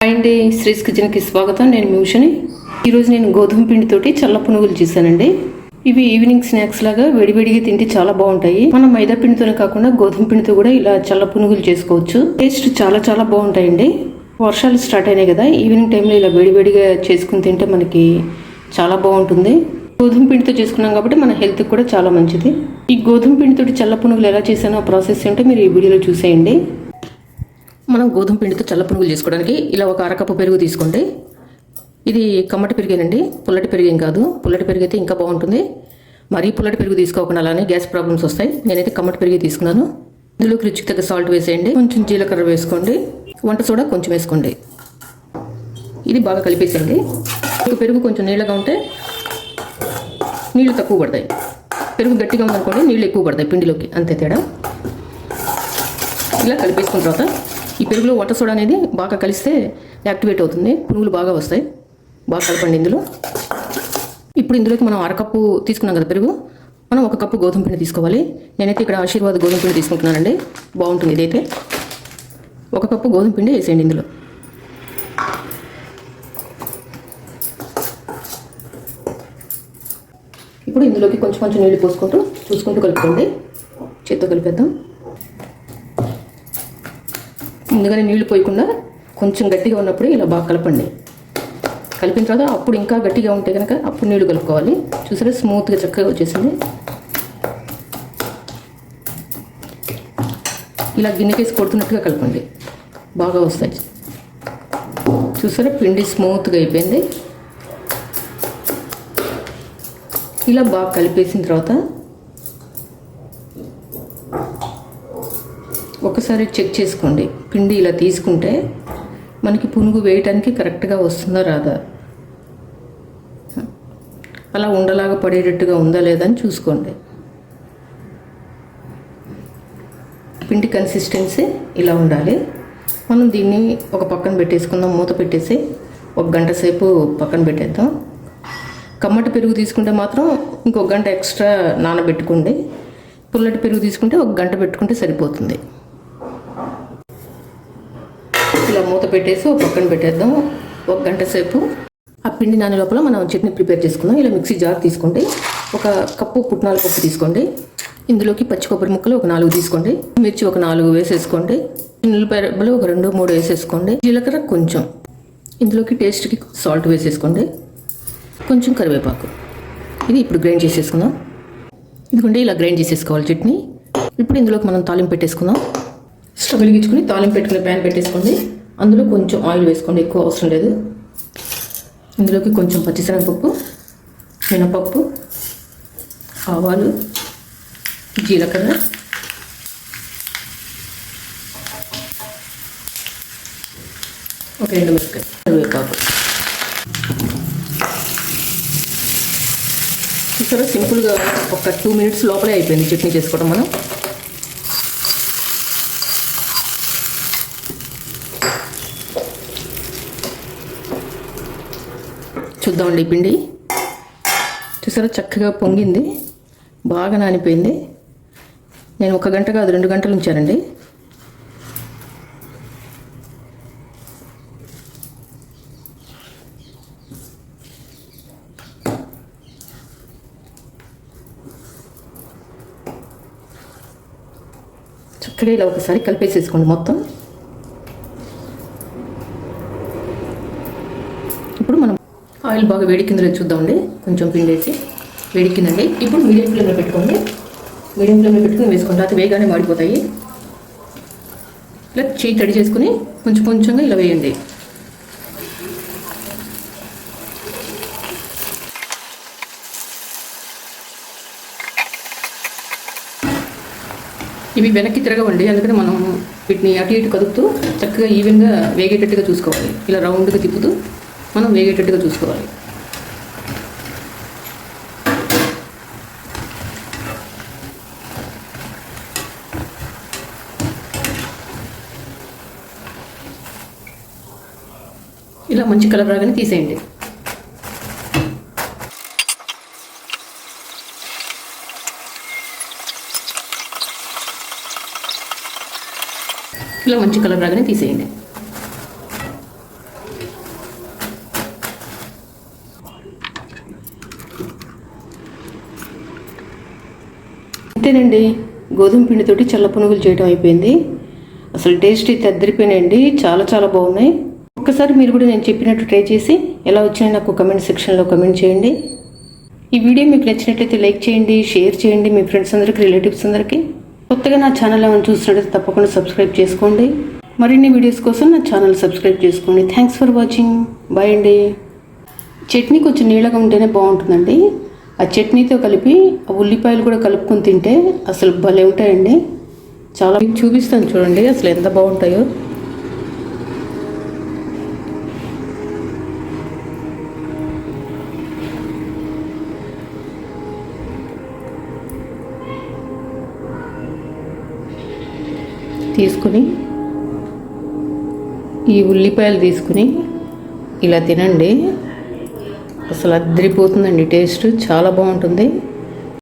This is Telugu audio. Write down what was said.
హాయ్ అండి శ్రీస్ కిచెన్కి స్వాగతం. నేను మిషని ఈరోజు నేను గోధుమ పిండితోటి చల్ల పునుగులు చేశానండి. ఇవి ఈవినింగ్ స్నాక్స్ లాగా వేడివేడిగా తింటే చాలా బాగుంటాయి. మనం మైదా పిండితోనే కాకుండా గోధుమ పిండితో కూడా ఇలా చల్ల పునుగులు చేసుకోవచ్చు. టేస్ట్ చాలా చాలా బాగుంటాయండి. వర్షాలు స్టార్ట్ అయినాయి కదా ఈవినింగ్ టైంలో ఇలా వేడివేడిగా చేసుకుని తింటే మనకి చాలా బాగుంటుంది. గోధుమ పిండితో చేసుకున్నాం కాబట్టి మన హెల్త్ కూడా చాలా మంచిది. ఈ గోధుమ పిండితోటి చల్ల పునుగులు ఎలా చేశానో ప్రాసెస్ ఏంటో మీరు ఈ వీడియోలో చూసేయండి. మనం గోధుమ పిండితో చల్ల పునుగులు చేసుకోవడానికి ఇలా ఒక అరకప్పు పెరుగు తీసుకోండి. ఇది కమ్మటి పెరిగేనండి. పుల్లటి పెరిగేం కాదు. పుల్లటి పెరిగితే అయితే ఇంకా బాగుంటుంది. మరీ పుల్లటి పెరుగు తీసుకోకుండా అలానే గ్యాస్ ప్రాబ్లమ్స్ వస్తాయి. నేనైతే కమ్మటి పెరిగి తీసుకున్నాను. ఇందులోకి రుచికి తగ్గ సాల్ట్ వేసేయండి. కొంచెం జీలకర్ర వేసుకోండి. వంట సోడా కొంచెం వేసుకోండి. ఇది బాగా కలిపేసేయండి. పెరుగు కొంచెం నీళ్ళగా ఉంటే నీళ్ళు తక్కువ పడతాయి. పెరుగు గట్టిగా ఉందనుకోండి నీళ్ళు ఎక్కువ పడతాయి పిండిలోకి. అంతే తేడా. ఇలా కలిపేసుకున్న తర్వాత ఈ పెరుగులో వాటర్ సోడా అనేది బాగా కలిస్తే యాక్టివేట్ అవుతుంది. పురుగులు బాగా వస్తాయి. బాగా కలపండి ఇందులో. ఇప్పుడు ఇందులోకి మనం అరకప్పు తీసుకున్నాం కదా పెరుగు. మనం ఒక కప్పు గోధుమ పిండి తీసుకోవాలి. నేనైతే ఇక్కడ ఆశీర్వాద్ గోధుమ పిండి తీసుకుంటున్నానండి. బాగుంటుంది ఇదైతే. ఒక కప్పు గోధుమ పిండి వేసేయండి ఇందులో. ఇప్పుడు ఇందులోకి కొంచెం కొంచెం నీళ్ళు పోసుకుంటూ చూసుకుంటూ కలుపుకోండి. చేత్తో కలిపేద్దాం. ముందుగానే నీళ్ళు పోయకుండా కొంచెం గట్టిగా ఉన్నప్పుడు ఇలా బాగా కలపండి. కలిపిన తర్వాత అప్పుడు ఇంకా గట్టిగా ఉంటే కనుక అప్పుడు నీళ్ళు కలుపుకోవాలి. చూసారా? స్మూత్గా చక్కగా వచ్చేసింది. ఇలా గిన్నెకేసి కొడుతున్నట్టుగా కలపండి. బాగా వస్తాయి. చూసారా? పిండి స్మూత్గా అయిపోయింది. ఇలా బాగా కలిపేసిన తర్వాత ఒకసారి చెక్ చేసుకోండి. పిండి ఇలా తీసుకుంటే మనకి పునుగు వేయటానికి కరెక్ట్గా వస్తుందా రాదా? అలా ఉండలాగా పడేటట్టుగా ఉందా లేదా అని చూసుకోండి. పిండి కన్సిస్టెన్సీ ఇలా ఉండాలి. మనం దీన్ని ఒక పక్కన పెట్టేసుకుందాం. మూత పెట్టేసి ఒక గంట సేపు పక్కన పెట్టేద్దాం. కమ్మటి పెరుగు తీసుకుంటే మాత్రం ఇంకొక గంట ఎక్స్ట్రా నానబెట్టుకోండి. పుల్లటి పెరుగు తీసుకుంటే ఒక గంట పెట్టుకుంటే సరిపోతుంది. ఇలా మూత పెట్టేసి ఒక పక్కన పెట్టేద్దాం. ఒక గంట సేపు. ఆ పిండి నాని లోపల మనం చట్నీ ప్రిపేర్ చేసుకుందాం. ఇలా మిక్సీ జార్ తీసుకోండి. ఒక కప్పు పుట్నాల పప్పు తీసుకోండి. ఇందులోకి పచ్చి కొబ్బరి ముక్కలు ఒక నాలుగు తీసుకోండి. మిర్చి ఒక నాలుగు వేసేసుకోండి. ఉల్లిపాయలు ఒక రెండు మూడు వేసేసుకోండి. జీలకర్ర కొంచెం. ఇందులోకి టేస్ట్కి సాల్ట్ వేసేసుకోండి. కొంచెం కరివేపాకు. ఇది ఇప్పుడు గ్రైండ్ చేసేసుకుందాం. ఇదిగోండి ఇలా గ్రైండ్ చేసేసుకోవాలి చట్నీ. ఇప్పుడు ఇందులోకి మనం తాలింపు పెట్టేసుకుందాం. స్టవ్ వెలిగించుకుని తాలింపు పెట్టుకుని ప్యాన్ పెట్టేసుకోండి. అందులో కొంచెం ఆయిల్ వేసుకోండి ఎక్కువ అవసరం లేదు. ఇందులోకి కొంచెం పచ్చిశనగపప్పు మినపప్పు ఆవాలు జీలకర్ర ఒక రెండు మిరపకాయ కరివేపాకు. చూసారా? సింపుల్గా ఒక టూ మినిట్స్ లోపలే అయిపోయింది చట్నీ చేసుకోవడం మనం. చూద్దామండి ఈ పిండి. చూసారా చక్కగా పొంగింది. బాగా నానిపోయింది. నేను ఒక గంట కాదు రెండు గంటలు ఉంచానండి. చక్కగా ఇలా ఒకసారి కలిపేసేసుకోండి మొత్తం. ఇప్పుడు మనం ఆయిల్ బాగా వేడికిందలో చూద్దామండి. కొంచెం పిండి వేసి వేడికిందండి ఇప్పుడు మీడియం ఫ్లేమ్లో పెట్టుకోండి. మీడియం ఫ్లేమ్లో పెట్టుకుని వేసుకోండి. తర్వాత వేగానే మాడిపోతాయి. ఇలా చేయి తడి చేసుకుని కొంచెం కొంచెంగా ఇలా వేయండి. ఇవి వెనక్కి తిరగవండి. అందుకని మనం వీటిని అటు ఇటు కదుపుతూ చక్కగా ఈవెన్గా వేగేటట్టుగా చూసుకోవాలి. ఇలా రౌండ్గా తిప్పుతూ. మనం వేగేటట్టుగా చూసుకోవాలి. ఇలా మంచి కలర్ రాగానే తీసేయండి. ఇలా మంచి కలర్ రాగానే తీసేయండి. అంతేనండి. గోధుమ పిండితోటి చల్ల పునుగులు చేయడం అయిపోయింది. అసలు టేస్ట్ అయితే అద్దరిపోయినాయండి. చాలా చాలా బాగున్నాయి. ఒక్కసారి మీరు కూడా నేను చెప్పినట్టు ట్రై చేసి ఎలా వచ్చినా నాకు కమెంట్ సెక్షన్లో కమెంట్ చేయండి. ఈ వీడియో మీకు నచ్చినట్లయితే లైక్ చేయండి షేర్ చేయండి మీ ఫ్రెండ్స్ అందరికీ రిలేటివ్స్ అందరికీ. కొత్తగా నా ఛానల్ ఏమైనా చూసినట్లయితే తప్పకుండా సబ్స్క్రైబ్ చేసుకోండి. మరిన్ని వీడియోస్ కోసం నా ఛానల్ సబ్స్క్రైబ్ చేసుకోండి. థ్యాంక్స్ ఫర్ వాచింగ్ బాయ్ అండి. చట్నీ కొంచెం నీళ్ళగా ఉంటేనే బాగుంటుందండి. ఆ చట్నీతో కలిపి ఆ ఉల్లిపాయలు కూడా కలుపుకొని తింటే అసలు భలే ఉంటాయండి. చాలా మీకు చూపిస్తాను చూడండి అసలు ఎంత బాగుంటాయో. తీసుకుని ఈ ఉల్లిపాయలు తీసుకుని ఇలా తినండి. అసలు అద్దరిపోతుందండి టేస్ట్. చాలా బాగుంటుంది.